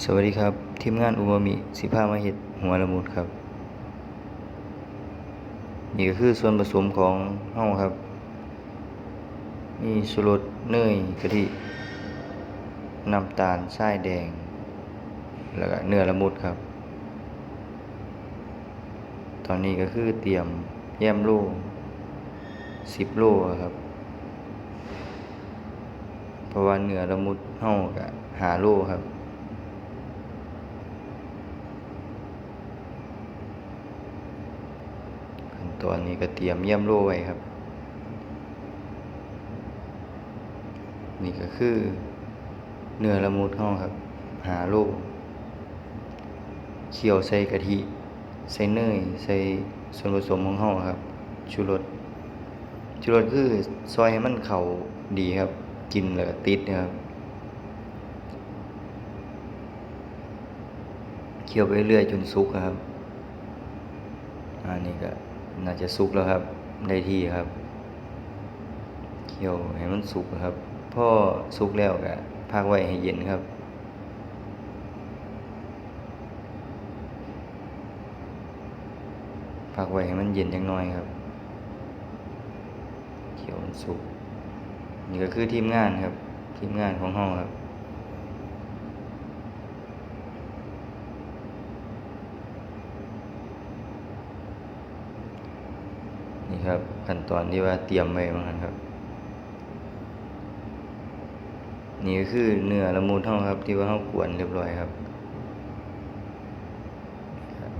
สวัสดีครับ ทีมงานอูมามิสิพามาเฮ็ดหัวละมุดครับ นี่ก็คือส่วนผสมของเฮาครับ มีสุรสเนยกะทิน้ำตาลทรายแดง แล้วก็เนื้อละมุดครับ ตอนนี้ก็คือเตรียมแยมโล10โลครับ เพราะว่าเนื้อละมุดเฮาก็5โลครับ ขั้น ตอนนี้ก็เตรียมเยี่ยมโลไว้ครับ นี่ก็คือ เนื้อละมุดเฮาครับ หาโลเคี่ยวใส่กะทิใส่เนยใส่ส่วนผสมของเฮาครับ ชูรสชูรสคือซอยให้มันเข้าดีครับ กินแล้วก็ติดนะครับเคี่ยวไปเรื่อยจนสุกอะครับ อันนี้ก็ น่าจะสุกแล้วครับ ได้ที่ครับ เคี่ยวให้มันสุกครับพ่อสุกแล้วก็พักไว้ให้เย็นครับ พักไว้ให้มันเย็นจักหน่อยครับเคี่ยวมันสุกนี่ก็คือทีมงานครับ ทีมงานของห้องครับ นี่ครับ ขั้นตอนที่ว่าเตรียมไว้มั้งครับ นี่ก็คือเนื้อละมุนเท่าครับ ที่ว่าเฮากวนเรียบร้อยครับ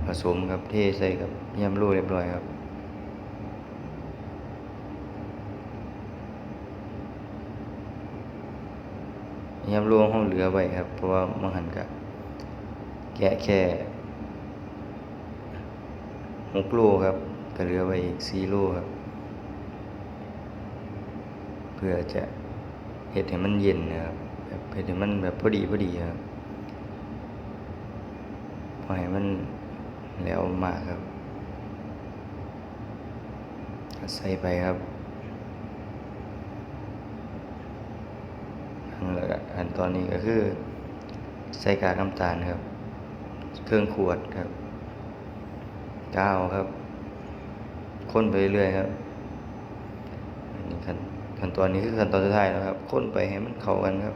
ผสมครับเทใส่กับยำโรเรียบร้อยครับยำโรห้องเหลือไว้ครับ เพราะว่ามังหันกะแกะแค่หกโลครับ ก็เหลือไว้อีกสี่โลครับ เพื่อจะเฮ็ดให้มันเย็นนะครับแบบเฮ็ดให้มันแบบพอดีพอดีครับพอให้มันแล้วมากครับใส่ไปครับแล้วก็อันตอนนี้ก็คือ ใส่กากน้ำตาลครับ เครื่องขวดครับกาวครับ ค้นไปเรื่อยครับนนี้ขั้นขั้นตอนนี้คือขั้นตอนสุดท้ายแล้วครับ ค้นไปให้มันเข้ากันครับ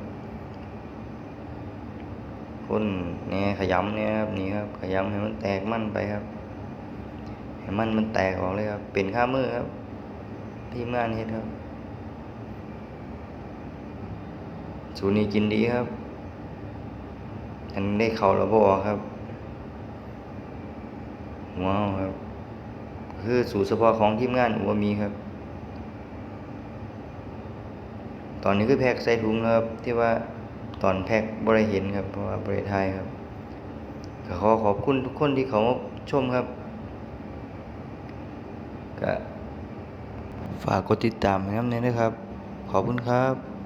ค้นเนี่ยขยำเนี่ยครับนี่ครับขยำให้มันแตกมันไปครับให้มันมันแตกออกเลยครับ เป็นข้ามือครับทีมงานเฮ็ดครับสูนี้กินดีครับอันได้เข่าระบอครับว้าวครับ คือสูตรเฉพาะของทีมงานอัวมีครับ ตอนนี้คือแพ็กใส่ถุงครับ ที่ว่าตอนแพ็กบริเห็นครับเพราะว่าบริไทยครับขอขอบคุณทุกคนที่เขามาชมครับก็ฝากกดติดตามน้ำเน้นด้วยครับ ขอบคุณครับ